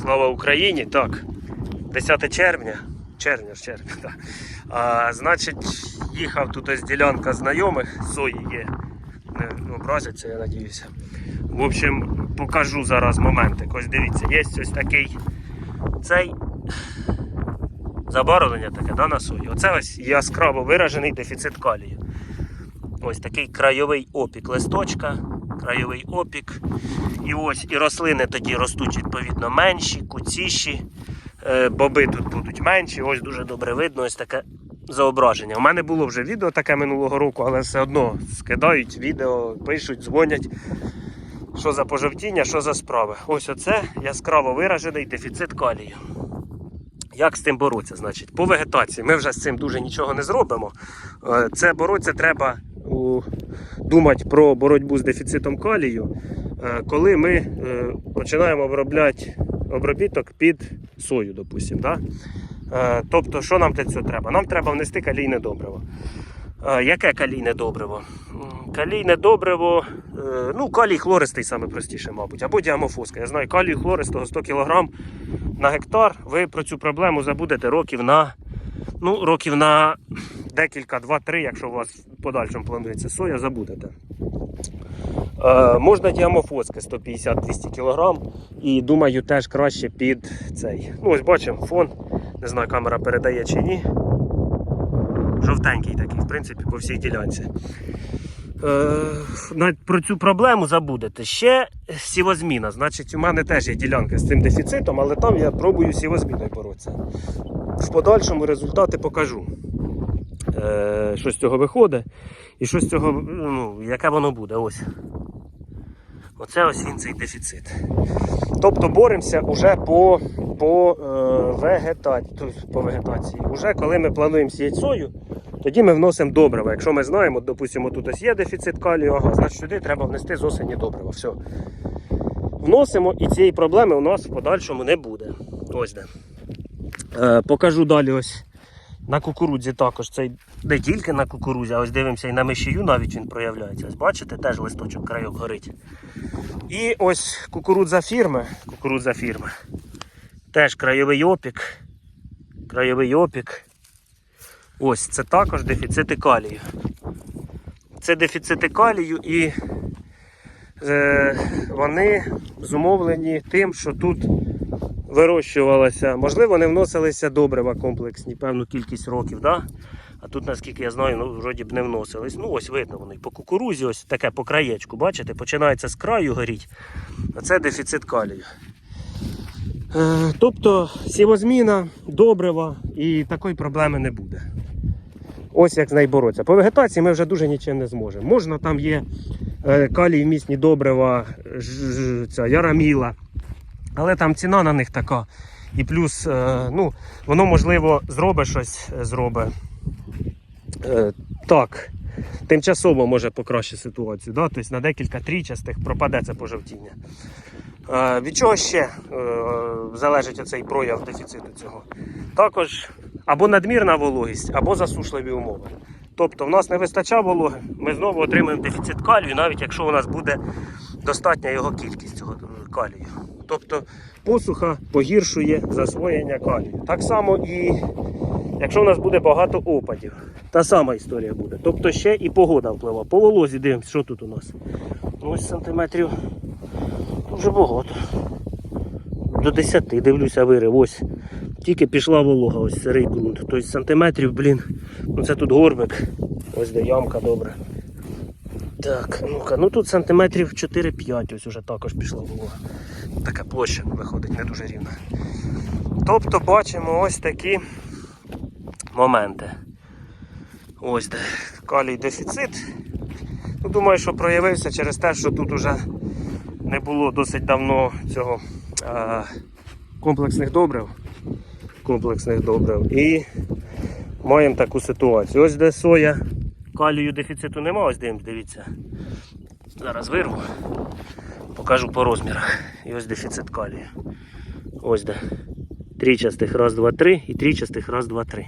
Слава Україні! Так, 10 червня. Червня ж червня, так. А, значить, їхав тут ось ділянка знайомих, сої є. Не образяться, я надіюся. В общем, покажу зараз моментик. Ось дивіться, є ось такий цей забарвлення таке да, на сої. Оце ось яскраво виражений дефіцит калію. Ось такий крайовий опік листочка, крайовий опік. І ось і рослини тоді ростуть відповідно менші, куціші. Е, Боби тут будуть менші. Ось дуже добре видно ось таке зображення. У мене було вже відео таке минулого року, але все одно скидають відео, пишуть, дзвонять. Що за пожовтіння, що за справи. Ось оце яскраво виражений дефіцит калію. Як з цим боротися? Значить, по вегетації ми вже з цим дуже нічого не зробимо. Е, Це боротися треба думати про боротьбу з дефіцитом калію, е, коли ми е, починаємо обробляти обробіток під сою, допустимо. Да? Е, Тобто, що нам для цього треба? Нам треба внести калійне добриво. Яке калійне добриво? Калійне добриво, ну, калій хлористий саме простіше, мабуть, або діамофоска. Я знаю, калію хлористого 100 кг на гектар. Ви про цю проблему забудете років на, ну, років на декілька, два-три, якщо у вас в подальшому планується соя, забудете. Е, можна діамофоски 150-200 кг. І думаю, теж краще під цей. Ну, ось бачимо фон. Не знаю, камера передає чи ні. Жовтенький такий, в принципі, по всій ділянці. Е, про цю проблему забудете. Ще сівозміна. Значить, у мене теж є ділянка з цим дефіцитом, але там я пробую сівозміною боротися. В подальшому результати покажу. Е, що з цього виходить і що з цього, ну, яке воно буде. Ось. Оце ось він цей дефіцит. Тобто боремося вже по, по, е, тобто по вегетації. Уже коли ми плануємо сіяти сою, тоді ми вносимо добрива. Якщо ми знаємо, допустимо, тут ось є дефіцит калію, ага, значить сюди треба внести з осені добрива. Все. Вносимо і цієї проблеми у нас в подальшому не буде. Ось де. Е, покажу далі ось на кукурудзі також. Це не тільки на кукурудзі, а ось дивимося і на мишію навіть він проявляється. Ось бачите, теж листочок крайок горить. І ось кукурудза фірми. Кукурудза фірми. Теж краєвий опік. Краєвий опік. Ось це також дефіцити калію. Це дефіцити калію і е, вони зумовлені тим, що тут вирощувалося. Можливо, не вносилися добрива комплексні певну кількість років. Да? А тут, наскільки я знаю, ну, вроді б не вносились. Ну, ось видно вони. По кукурузі, ось таке по краєчку, бачите, починається з краю горіть. А це дефіцит калію. Е, тобто сівозміна, добрива і такої проблеми не буде. Ось як з нею боротися. По вегетації ми вже дуже нічим не зможемо. Можна, там є е, калій вмісні добрива, ця яраміла, але там ціна на них така. І плюс, е, ну, воно можливо зробить щось, е, зробить. Е, так, тимчасово може покращити ситуацію. Да? Тобто на декілька трічастих пропаде це пожовтіння. Від чого ще залежить оцей прояв дефіциту цього? Також або надмірна вологість, або засушливі умови. Тобто в нас не вистачає вологи, ми знову отримаємо дефіцит калію, навіть якщо у нас буде достатня його кількість цього калію. Тобто посуха погіршує засвоєння калію. Так само і якщо у нас буде багато опадів, та сама історія буде. Тобто ще і погода впливає. По волозі дивимося, що тут у нас. Ось сантиметрів дуже багато. До 10 дивлюся вирив. Ось. Тільки пішла волога, ось сирий ґрунт. Тобто сантиметрів, блін. Ну це тут горбик. Ось де ямка добре. Так, ну-ка, ну тут сантиметрів 4-5, ось уже також пішла волога. Така площа виходить не дуже рівна. Тобто бачимо ось такі моменти. Ось де калій дефіцит. Ну, думаю, що проявився через те, що тут уже не було досить давно цього е, комплексних добрив. Комплексних добрив. І маємо таку ситуацію. Ось де соя, калію дефіциту нема, ось дивимось, дивіться. Зараз вирву, покажу по розмірах. І ось дефіцит калію. Ось де. Трічастих раз, два, три і трічастих раз, два, три.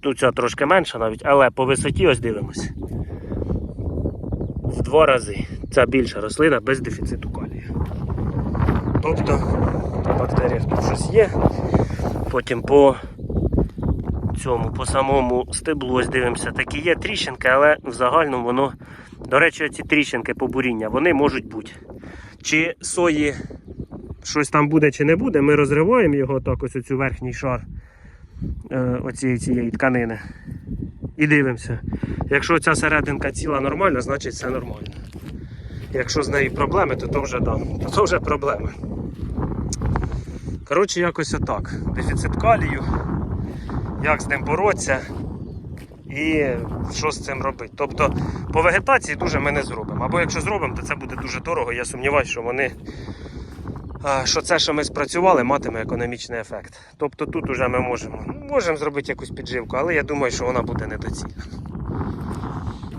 Тут ця трошки менша навіть, але по висоті ось дивимось. В два рази ця більша рослина без дефіциту калію. Тобто бактеріях тут щось є. Потім по цьому, по самому стеблу ось дивимося, такі є тріщинки, але в загальному воно. До речі, ці тріщинки побуріння, вони можуть бути. Чи сої щось там буде, чи не буде, ми розриваємо його так, ось оцю верхній шар е, оцієї цієї тканини. І дивимося. Якщо ця серединка ціла нормальна, значить все нормально. Якщо з нею проблеми, то то вже да, то, то вже проблеми. Коротше, якось отак. Дефіцит калію, як з ним боротися і що з цим робити. Тобто по вегетації дуже ми не зробимо. Або якщо зробимо, то це буде дуже дорого. Я сумніваюся, що вони. Що це, що ми спрацювали, матиме економічний ефект. Тобто тут уже ми можемо, можемо зробити якусь підживку, але я думаю, що вона буде недоцільна.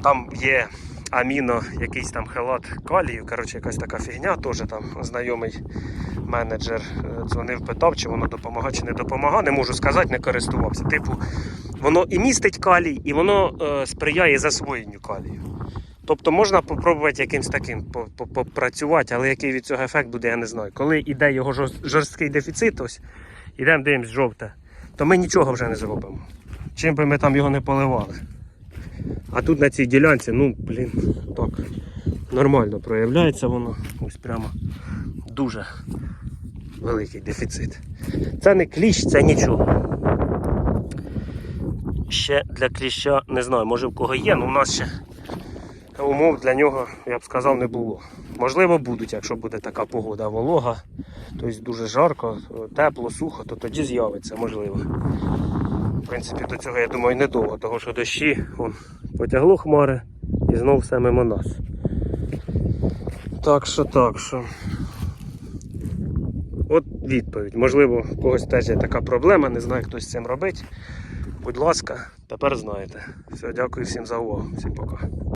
Там є аміно, якийсь там хелат калію, коротше, якась така фігня, теж там знайомий менеджер е, дзвонив, питав, чи воно допомагає, чи не допомагає. Не можу сказати, не користувався. Типу, воно і містить калій, і воно е, сприяє засвоєнню калію. Тобто можна попробувати якимось таким по- по- попрацювати, але який від цього ефект буде, я не знаю. Коли йде його жорсткий дефіцит, ось, ідемо дивимось жовте, то ми нічого вже не зробимо. Чим би ми там його не поливали. А тут на цій ділянці, ну, блін, так, нормально проявляється воно. Ось прямо дуже великий дефіцит. Це не кліщ, це нічого. Ще для кліща не знаю, може в кого є, але у нас ще умов для нього, я б сказав, не було. Можливо, будуть, якщо буде така погода волога, тобто дуже жарко, тепло, сухо, то тоді з'явиться, можливо. В принципі, до цього, я думаю, недовго, тому що дощі вон, потягло хмари і знов все мимо нас. Так що, так що. От відповідь. Можливо, у когось теж є така проблема, не знаю, хто з цим робить. Будь ласка, тепер знаєте. Все, дякую всім за увагу. Всім пока.